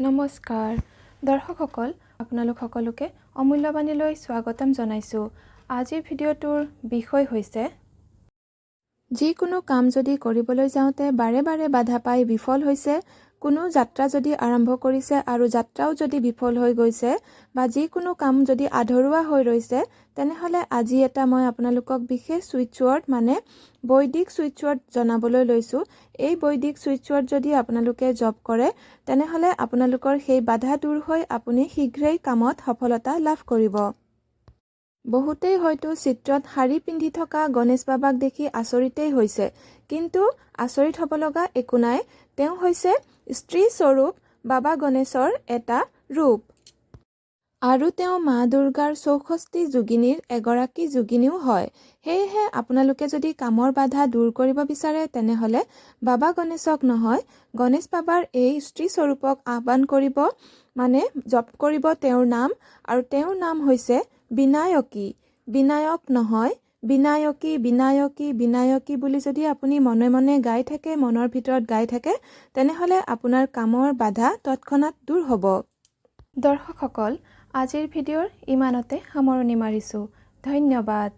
নমস্কাৰ। দৰ্শকসকল আপোনালোক সকলোকে অমূল্যবাণীলৈ স্বাগতম জনাইছোঁ। আজিৰ ভিডিঅ'টোৰ বিষয় হৈছে যিকোনো কাম যদি কৰিবলৈ যাওঁতে বাৰে বাৰে বাধা পাই বিফল হৈছে কোনো যাত্ৰা যদি আৰম্ভ কৰিছে আৰু যাত্ৰাও যদি বিফল হৈ গৈছে বা যিকোনো কাম যদি আধৰুৱা হৈ ৰৈছে তেনেহ'লে আজি এটা মই আপোনালোকক বিশেষ ছুইচ ৱৰ্ড মানে বৈদিক ছুইচ ৱৰ্ড জনাবলৈ লৈছোঁ। এই বৈদিক ছুইচ ৱৰ্ড যদি আপোনালোকে জপ কৰে তেনেহ'লে আপোনালোকৰ সেই বাধা দূৰ হৈ আপুনি শীঘ্ৰেই কামত সফলতা লাভ কৰিব। বহুতেই হয়তো চিত্ৰত শাৰী পিন্ধি থকা গণেশ বাবাক দেখি আচৰিতেই হৈছে। কিন্তু আচৰিত হ'ব লগা একো নাই তেওঁ হৈছে স্ত্ৰী স্বৰূপ বাবা গণেশৰ এটা ৰূপ। আৰু তেওঁ মা দুৰ্গাৰ চৌষষ্ঠি যোগিনীৰ এগৰাকী যোগিনীও হয়। সেয়েহে আপোনালোকে যদি কামৰ বাধা দূৰ কৰিব বিচাৰে তেনেহ'লে বাবা গণেশক নহয় গণেশ বাবাৰ এই স্ত্ৰী স্বৰূপক আহ্বান কৰিব মানে জপ কৰিব তেওঁৰ নাম আৰু তেওঁৰ নাম হৈছে বিনায়কী বিনায়ক নহয় বিনায়কী বিনায়কী বিনায়কী বুলি যদি আপুনি মনে মনে গাই থাকে মনৰ ভিতৰত গাই থাকে তেনেহ'লে আপোনাৰ কামৰ বাধা তৎক্ষণাত দূৰ হ'ব। দৰ্শকসকল আজিৰ ভিডিঅ'ৰ ইমানতে সামৰণি মাৰিছোঁ। ধন্যবাদ।